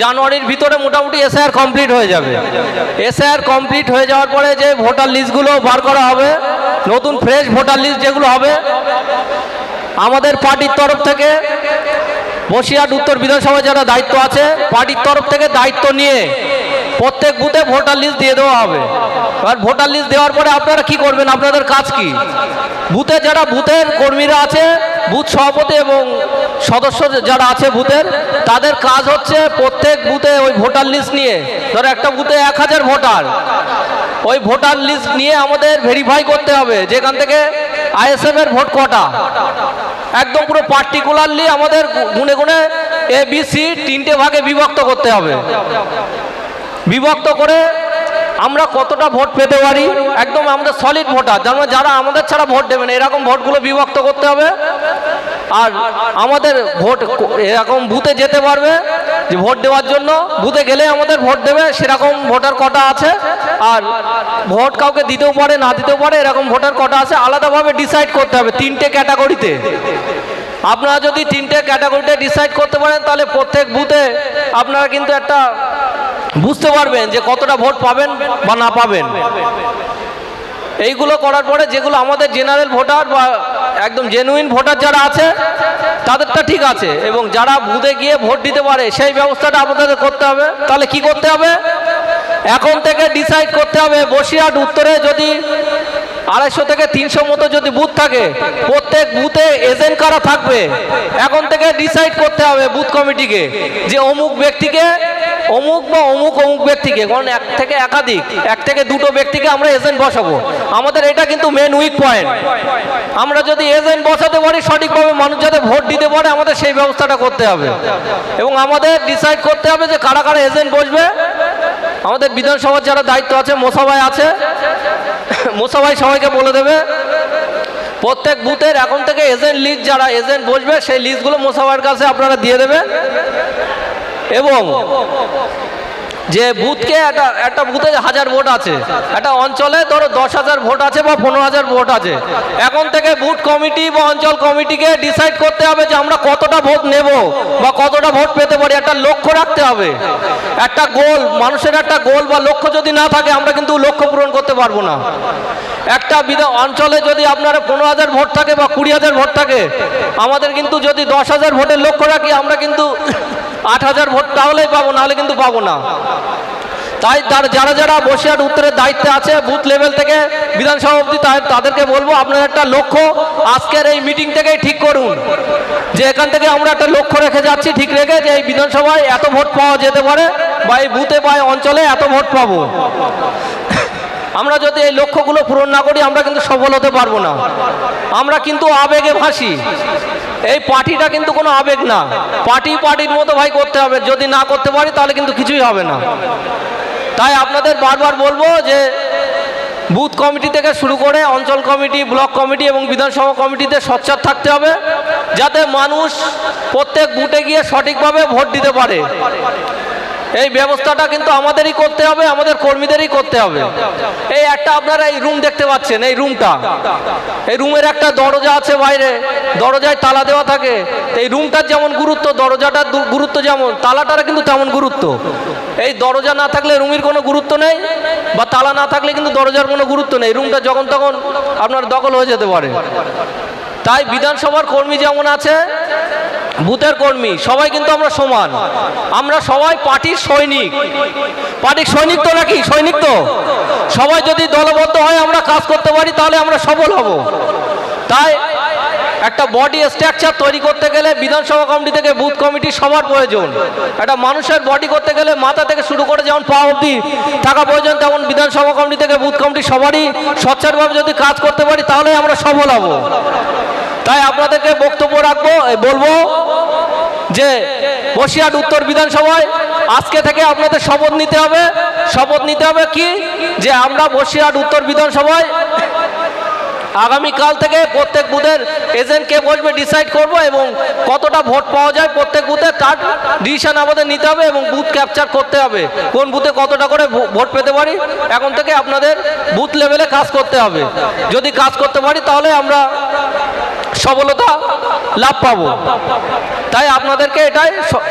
জানুয়ারির ভিতরে মোটামুটি এসআইআর কমপ্লিট হয়ে যাবে। এসআইআর কমপ্লিট হয়ে যাওয়ার পরে যে ভোটার লিস্টগুলো বার করা হবে, নতুন ফ্রেশ ভোটার লিস্ট যেগুলো হবে, আমাদের পার্টির তরফ থেকে বসিরহাট উত্তর বিধানসভা যারা দায়িত্ব আছে, পার্টির তরফ থেকে দায়িত্ব নিয়ে প্রত্যেক বুথে ভোটার লিস্ট দিয়ে দেওয়া হবে। এবার ভোটার লিস্ট দেওয়ার পরে আপনারা কি করবেন? আপনাদের কাজ কি? বুথে যারা বুথের কর্মীরা আছে বুথ সভাপতি এবং সদস্য যারা আছে বুথের, তাদের কাজ হচ্ছে প্রত্যেক বুথে ওই ভোটার লিস্ট নিয়ে। ধরো একটা বুথে এক হাজার ভোটার। ওই ভোটার লিস্ট নিয়ে আমাদের ভেরিফাই করতে হবে যেখান থেকে আইএসএফ এর ভোট কটা। একদম পুরো পার্টিকুলারলি আমাদের গুনে গুনে এ বি সি তিনটে ভাগে বিভক্ত করতে হবে। বিভক্ত করে আমরা কতটা ভোট পেতে পারি? একদম আমাদের সলিড ভোটার যেমন যারা আমাদের ছাড়া ভোট দেবেন এরকম ভোটগুলো বিভক্ত করতে হবে। আর আমাদের ভোট এরকম বুথে যেতে পারবে, যে ভোট দেওয়ার জন্য। বুথে গেলে আমাদের ভোট দেবে, সেরকম ভোটার কটা আছে। আর ভোট কাউকে দিতেও পারে, না দিতেও পারে, এরকম ভোটার কটা আছে, আলাদাভাবে ডিসাইড করতে হবে তিনটে ক্যাটাগরিতে আপনারা যদি তিনটে ক্যাটাগরিতে ডিসাইড করতে পারেন, তাহলে প্রত্যেক বুথে আপনারা কিন্তু একটা বুঝতে পারবেন যে কতটা ভোট পাবেন বা না পাবেন। এইগুলো করার পরে যেগুলো আমাদের জেনারেল ভোটার বা একদম জেনুইন ভোটার যারা আছে, তাদেরটা ঠিক আছে। এবং যারা বুথে গিয়ে ভোট দিতে পারে, সেই ব্যবস্থাটা আপনাদের করতে হবে। তাহলে কি করতে হবে? এখন থেকে ডিসাইড করতে হবে, বসিরহাট উত্তরে যদি আড়াইশো থেকে তিনশো মতো যদি বুথ থাকে, প্রত্যেক বুথে এজেন্ট কারা থাকবে? এখন থেকে ডিসাইড করতে হবে বুথ কমিটিকে, যে অমুক ব্যক্তিকে অমুক বা অমুক অমুক ব্যক্তিকে, কারণ এক থেকে একাধিক, এক থেকে দুটো ব্যক্তিকে আমরা এজেন্ট বসাবো। আমাদের এটা কিন্তু মেন উইক পয়েন্ট আমরা যদি এজেন্ট বসাতে পারি, সঠিকভাবে মানুষ যাতে ভোট দিতে পারে, আমাদের সেই ব্যবস্থাটা করতে হবে। এবং আমাদের ডিসাইড করতে হবে যে কারা কারা এজেন্ট বসবে। আমাদের বিধানসভার যারা দায়িত্ব আছে মোসাবাই আছে। মোসাবাই সবাইকে বলে দেবে। প্রত্যেক বুথের এখন থেকে এজেন্ট লিস্ট যারা এজেন্ট বসবে, সেই লিস্টগুলো মোসাবাইয়ের কাছে আপনারা দিয়ে দেবেন এবং যে বুথকে একটা একটা বুথে হাজার ভোট আছে। একটা অঞ্চলে ধরো দশ হাজার ভোট আছে বা পনেরো হাজার ভোট আছে। এখন থেকে বুথ কমিটি বা অঞ্চল কমিটিকে ডিসাইড করতে হবে যে আমরা কতটা ভোট নেব বা কতটা ভোট পেতে পারি। একটা লক্ষ্য রাখতে হবে। একটা গোল, মানুষের একটা গোল বা লক্ষ্য যদি না থাকে, আমরা কিন্তু লক্ষ্য পূরণ করতে পারব না। একটা বিধা, অঞ্চলে যদি আপনার পনেরো হাজার ভোট থাকে বা কুড়ি হাজার ভোট থাকে, আমাদের কিন্তু যদি দশ হাজার ভোটের লক্ষ্য রাখি, আমরা কিন্তু আট হাজার ভোট তাহলেই পাবো, নাহলে কিন্তু পাবো না। তাই তার যারা যারা বসিরহাট উত্তরের দায়িত্বে আছে, বুথ লেভেল থেকে বিধানসভা অবধি তাদেরকে বলব, আপনার একটা লক্ষ্য আজকের এই মিটিং থেকেই ঠিক করুন। যে এখান থেকে আমরা একটা লক্ষ্য রেখে যাচ্ছি, ঠিক রেখে যে এই বিধানসভায় এত ভোট পাওয়া যেতে পারে বা এই বুথে বা অঞ্চলে এত ভোট পাবো। আমরা যদি এই লক্ষ্যগুলো পূরণ না করি, আমরা কিন্তু সফল হতে পারব না। আমরা কিন্তু আবেগে ভাসি এই পার্টিটা কিন্তু কোনো আবেগ না। পার্টি পার্টির মতো ভাই করতে হবে। যদি না করতে পারি, তাহলে কিন্তু কিছুই হবে না। তাই আপনাদের বারবার বলব যে, বুথ কমিটি থেকে শুরু করে অঞ্চল কমিটি, ব্লক কমিটি এবং বিধানসভা কমিটিতে সোচ্চার থাকতে হবে, যাতে মানুষ প্রত্যেক বুথে গিয়ে সঠিকভাবে ভোট দিতে পারে। এই ব্যবস্থাটা কিন্তু আমাদেরই করতে হবে, আমাদের কর্মীদেরই করতে হবে। এই একটা আপনারা এই রুম দেখতে পাচ্ছেন, এই রুমটা এই রুমের একটা দরজা আছে বাইরে, দরজায় তালা দেওয়া থাকে। এই রুমটার যেমন গুরুত্ব, দরজাটার গুরুত্ব যেমন তালাটার কিন্তু তেমন গুরুত্ব। এই দরজা না থাকলে রুমের কোনো গুরুত্ব নেই, বা তালা না থাকলে কিন্তু দরজার কোনো গুরুত্ব নেই। রুমটা যখন তখন আপনার দখল হয়ে যেতে পারে। তাই বিধানসভার কর্মী যেমন আছে বুথের কর্মী, সবাই কিন্তু আমরা সমান। আমরা সবাই পার্টির সৈনিক। পার্টির সৈনিক তো নাকি? সৈনিক তো? সবাই যদি দলবদ্ধ হয়, আমরা কাজ করতে পারি, তাহলে আমরা সফল হব। তাই একটা বডি স্ট্রাকচার তৈরি করতে গেলে বিধানসভা কমিটি থেকে বুথ কমিটি সবার প্রয়োজন। একটা মানুষের বডি করতে গেলে মাথা থেকে শুরু করে যেমন পা অবধি থাকা প্রয়োজন, তেমন বিধানসভা কমিটি থেকে বুথ কমিটি সবারই সচ্ছারভাবে যদি কাজ করতে পারি, তাহলে আমরা সফল হব। তাই আপনাদেরকে বক্তব্য রাখব বলব যে বসিরহাট উত্তর বিধানসভায় আজকে থেকে আপনাদের শপথ নিতে হবে। শপথ নিতে হবে কি? যে আমরা বসিরহাট উত্তর বিধানসভায় আগামীকাল থেকে প্রত্যেক বুথের এজেন্ট কে বসবে ডিসাইড করব এবং কতটা ভোট পাওয়া যায় প্রত্যেক বুথে তার ডিসিশন আমাদের নিতে হবে এবং বুথ ক্যাপচার করতে হবে। কোন বুথে কতটা করে ভোট পেতে পারি, এখন থেকে আপনাদের বুথ লেভেলে কাজ করতে হবে। যদি কাজ করতে পারি তাহলে আমরা সফলতা লাভ পাবো। তাই আপনাদেরকে এটাই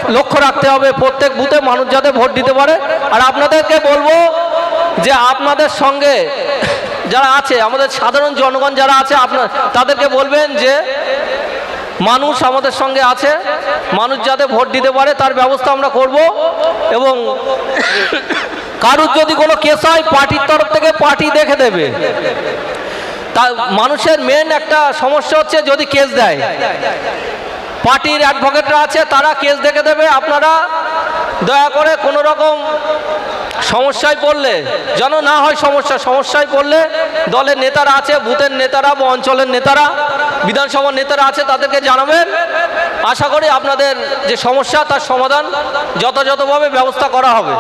লক্ষ্য রাখতে হবে। প্রত্যেক বুথে মানুষ যাতে ভোট দিতে পারে। আর আপনাদেরকে বলব যে আপনাদের সঙ্গে যারা আছে, আমাদের সাধারণ জনগণ যারা আছে, আপনার, তাদেরকে বলবেন যে মানুষ আমাদের সঙ্গে আছে। মানুষ যাতে ভোট দিতে পারে, তার ব্যবস্থা আমরা করব এবং কারুর যদি কোনো কেস হয়, পার্টির তরফ থেকে পার্টি দেখে দেবে। তা মানুষের মেন একটা সমস্যা হচ্ছে যদি কেস দেয়। পার্টির অ্যাডভোকেটরা আছে, তারা কেস দেখে দেবে, আপনারা দয়া করে কোনো রকম সমস্যায় পড়লে, যেন না হয় সমস্যা, সমস্যায় পড়লে দলের নেতারা আছে, বুথের নেতারা বা অঞ্চলের নেতারা, বিধানসভার নেতারা আছে, তাদেরকে জানাবেন। আশা করি আপনাদের যে সমস্যা, তার সমাধান যথাযথভাবে ব্যবস্থা করা হবে।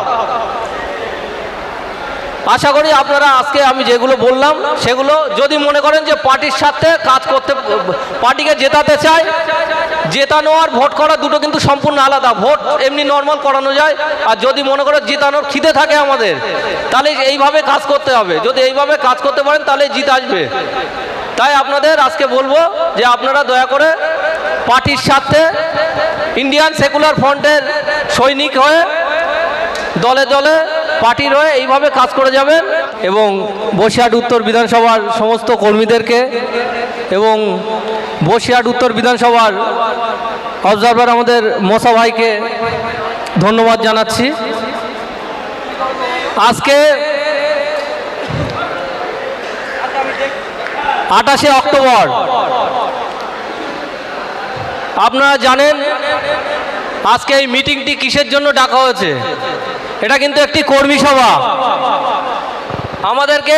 আশা করি আপনারা আজকে আমি যেগুলো বললাম, সেগুলো যদি মনে করেন যে পার্টির সাথে কাজ করতে, পার্টিকে জেতাতে চায়, জেতানো আর ভোট করা দুটো কিন্তু সম্পূর্ণ আলাদা। ভোট এমনি নর্মাল করানো যায়, আর যদি মনে করেন জেতানোর খিদে থাকে আমাদের, তাহলে এইভাবে কাজ করতে হবে। যদি এইভাবে কাজ করতে পারেন, তাহলে জিত আসবে। তাই আপনাদের আজকে বলব যে আপনারা দয়া করে পার্টির স্বার্থে ইন্ডিয়ান সেকুলার ফ্রন্টের সৈনিক হয়ে দলে দলে পার্টির হয়ে এইভাবে কাজ করে যাবেন এবং বসিরহাট উত্তর বিধানসভার সমস্ত কর্মীদেরকে এবং বসিরহাট উত্তর বিধানসভার অবজারভার আমাদের মশা ভাইকে ধন্যবাদ জানাচ্ছি। আজকে আঠাশে অক্টোবর। আপনারা জানেন আজকে এই মিটিংটি কিসের জন্য ডাকা হয়েছে? এটা কিন্তু একটি কর্মী সভা। আমাদেরকে,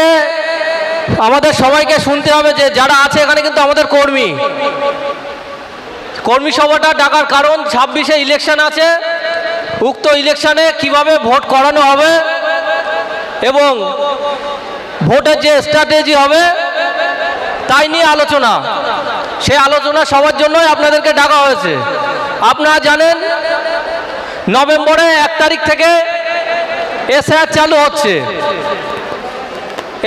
আমাদের সবাইকে শুনতে হবে যে যারা আছে এখানে কিন্তু আমাদের কর্মী। কর্মী সভাটা ডাকার কারণ, ছাব্বিশে ইলেকশন আছে, উক্ত ইলেকশনে কীভাবে ভোট করানো হবে এবং ভোটের যে স্ট্র্যাটেজি হবে, তাই নিয়ে আলোচনা। সেই আলোচনা সবার জন্যই আপনাদেরকে ডাকা হয়েছে। আপনারা জানেন নভেম্বরে এক তারিখ থেকে এসআর চালু হচ্ছে।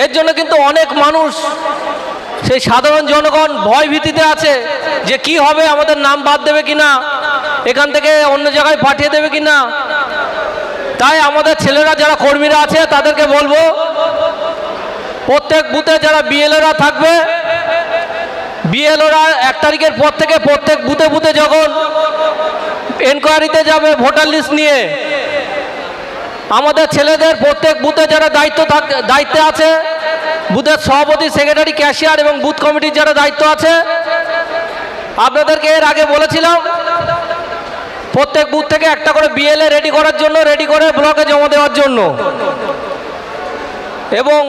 এর জন্য কিন্তু অনেক মানুষ, সেই সাধারণ জনগণ ভয় ভীতিতে আছে যে কি হবে, আমাদের নাম বাদ দেবে কিনা, এখান থেকে অন্য জায়গায় পাঠিয়ে দেবে কিনা। তাই আমাদের ছেলেরা যারা কর্মীরা আছে, তাদেরকে বলব, প্রত্যেক বুথে যারা বিএলএরা থাকবে, বিএলওরা এক তারিখের পর থেকে প্রত্যেক বুথে বুথে যখন এনকোয়ারিতে যাবে, ভোটার লিস্ট নিয়ে আমাদের ছেলেদের প্রত্যেক বুথে যারা দায়িত্ব দায়িত্বে আছে, বুথের সভাপতি সেক্রেটারি ক্যাশিয়ার এবং বুথ কমিটির যারা দায়িত্ব আছে, আপনাদেরকে এর আগে বলেছিলাম, প্রত্যেক বুথ থেকে একটা করে বিএলএ রেডি করার জন্য রেডি করে ব্লকে জমা দেওয়ার জন্য। এবং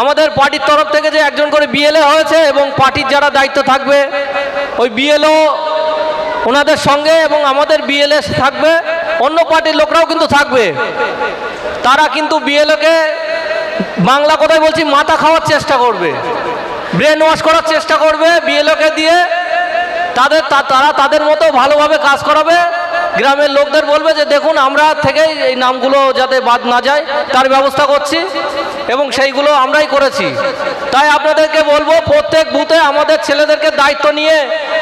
আমাদের পার্টির তরফ থেকে যে একজন করে বিএলএ হয়েছে এবং পার্টির যারা দায়িত্ব থাকবে, ওই বিএলও ওনাদের সঙ্গে এবং আমাদের বিএলএ থাকবে। অন্য পার্টির লোকরাও কিন্তু থাকবে। তারা কিন্তু বিএলওকে বাংলা কথায় বলছি, মাথা খাওয়ার চেষ্টা করবে। ব্রেন ওয়াশ করার চেষ্টা করবে বিএলওকে দিয়ে। তাদের তারা তাদের মতো ভালোভাবে কাজ করাবে। গ্রামের লোকদের বলবে যে, দেখুন, আমরা থেকেই এই নামগুলো যাতে বাদ না যায়, তার ব্যবস্থা করছি এবং সেইগুলো আমরাই করেছি। তাই আপনাদেরকে বলব, প্রত্যেক বুথে আমাদের ছেলেদেরকে দায়িত্ব নিয়ে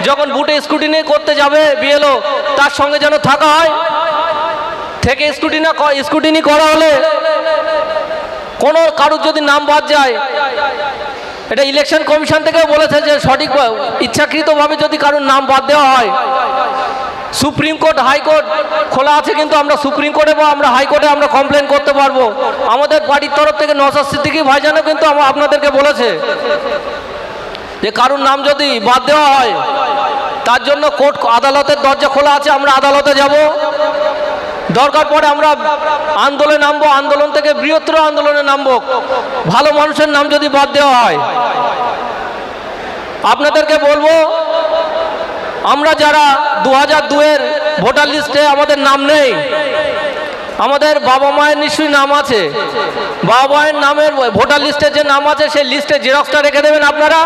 যখন বুথে স্কুটিনি করতে যাবে বিএলও, তার সঙ্গে যেন থাকা হয়। থেকে স্কুটিনি স্কুটিনি করা হলে কোনো কারুর যদি নাম বাদ যায়। এটা ইলেকশন কমিশন থেকেও বলেছে যে সঠিক ইচ্ছাকৃতভাবে যদি কারোর নাম বাদ দেওয়া হয়, সুপ্রিম কোর্ট, হাইকোর্ট খোলা আছে কিন্তু আমরা সুপ্রিম কোর্টে বা আমরা হাইকোর্টে আমরা কমপ্লেন করতে পারব। আমাদের পার্টির তরফ থেকে নসাদ সিদ্দিকি ভাইজানও কিন্তু আপনাদেরকে বলেছে যে কারোর নাম যদি বাদ দেওয়া হয়, তার জন্য কোর্ট আদালতের দরজা খোলা আছে, আমরা আদালতে যাব। দরকার পড়ে আমরা আন্দোলনে নামবো, আন্দোলন থেকে বৃহত্তর আন্দোলনে নামবো। ভালো মানুষের নাম যদি বাদ দেওয়া হয়। আপনাদেরকে বলব, আমরা যারা দু হাজার দুয়ের ভোটার লিস্টে আমাদের নাম নেই, আমাদের বাবা মায়ের নিশ্চয়ই নাম আছে। বাবা মায়ের নামের ভোটার লিস্টে যে নাম আছে, সেই লিস্টে জেরক্সটা রেখে দেবেন আপনারা।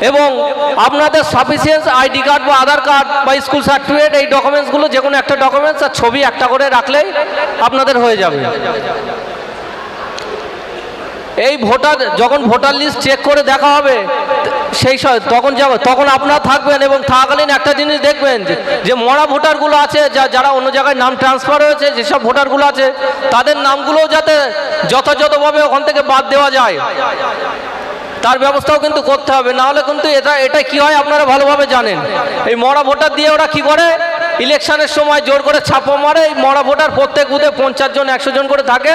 এবং আপনাদের সাফিসিয়েন্স আইডি কার্ড বা আধার কার্ড বা স্কুল সার্টিফিকেট এই ডকুমেন্টসগুলো যে কোনো একটা ডকুমেন্টস আর ছবি একটা করে রাখলেই আপনাদের হয়ে যাবে। এই ভোটার, যখন ভোটার লিস্ট চেক করে দেখা হবে, সেই স- তখন যাব, তখন আপনারা থাকবেন এবং থাকাকালীন একটা জিনিস দেখবেন যে মরা ভোটারগুলো আছে, যা, যারা অন্য জায়গায় নাম ট্রান্সফার হয়েছে, যেসব ভোটারগুলো আছে, তাদের নামগুলোও যাতে যথাযথভাবে ওখান থেকে বাদ দেওয়া যায়। তার ব্যবস্থাও কিন্তু করতে হবে না হলে কিন্তু এটা এটা কি হয় আপনারা ভালোভাবে জানেন। এই মরা ভোটার দিয়ে ওরা কি করে? ইলেকশনের সময় জোর করে ছাপা মারে, এই মরা ভোটার প্রত্যেক বুথে পঞ্চাশ জন, একশো জন করে থাকে।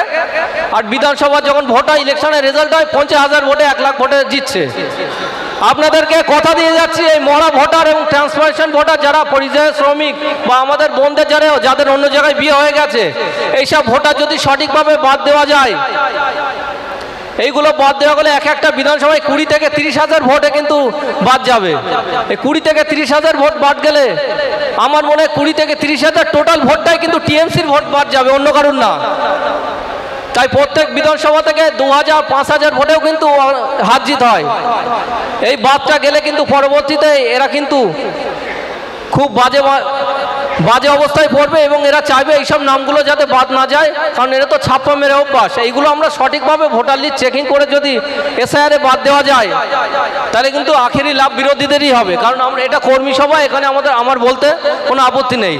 আর বিধানসভা যখন ভোট হয়, ইলেকশনের রেজাল্ট হয়, পঞ্চাশ হাজার ভোটে এক লাখ ভোটে জিতছে। আপনাদেরকে কথা দিয়ে যাচ্ছি, এই মরা ভোটার এবং ট্রান্সফারেশন ভোটার যারা পরিযায়ী শ্রমিক বা আমাদের বোনদের যারা, যাদের অন্য জায়গায় বিয়ে হয়ে গেছে, এইসব ভোটার যদি সঠিকভাবে বাদ দেওয়া যায় এইগুলো বাদ দেওয়া গেলে এক একটা বিধানসভায় কুড়ি থেকে তিরিশ হাজার ভোটে কিন্তু বাদ যাবে। এই কুড়ি থেকে তিরিশ হাজার ভোট বাদ গেলে আমার মনে হয় কুড়ি থেকে তিরিশ হাজার টোটাল ভোটটাই কিন্তু টিএমসির ভোট বাদ যাবে, অন্য কারণ না। তাই প্রত্যেক বিধানসভা থেকে দু হাজার, পাঁচ হাজার ভোটেও কিন্তু হাত জিত হয়। এই বাদটা গেলে কিন্তু পরবর্তীতে এরা কিন্তু খুব বাজে বাজে অবস্থায় পড়বে এবং এরা চাইবে এইসব নামগুলো যাতে বাদ না যায়, কারণ এরা তো ছাপ্পা মেরে অভ্যাস। এইগুলো আমরা সঠিকভাবে ভোটার লিস্ট চেকিং করে যদি এসআইআরে বাদ দেওয়া যায়, তাহলে কিন্তু আখেরি লাভ বিরোধীদেরই হবে। কারণ আমরা এটা কর্মী সভা, এখানে আমাদের, আমার বলতে কোনো আপত্তি নেই।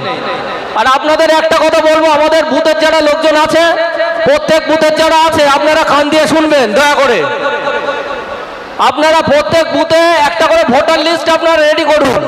আর আপনাদের একটা কথা বলব, আমাদের বুথের যারা লোকজন আছে, প্রত্যেক বুথের যারা আছে, আপনারা কান দিয়ে শুনবেন, দয়া করে। আপনারা প্রত্যেক বুথে একটা করে ভোটার লিস্ট আপনারা রেডি করুন।